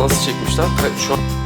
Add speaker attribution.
Speaker 1: nasıl çekmişler? Şu an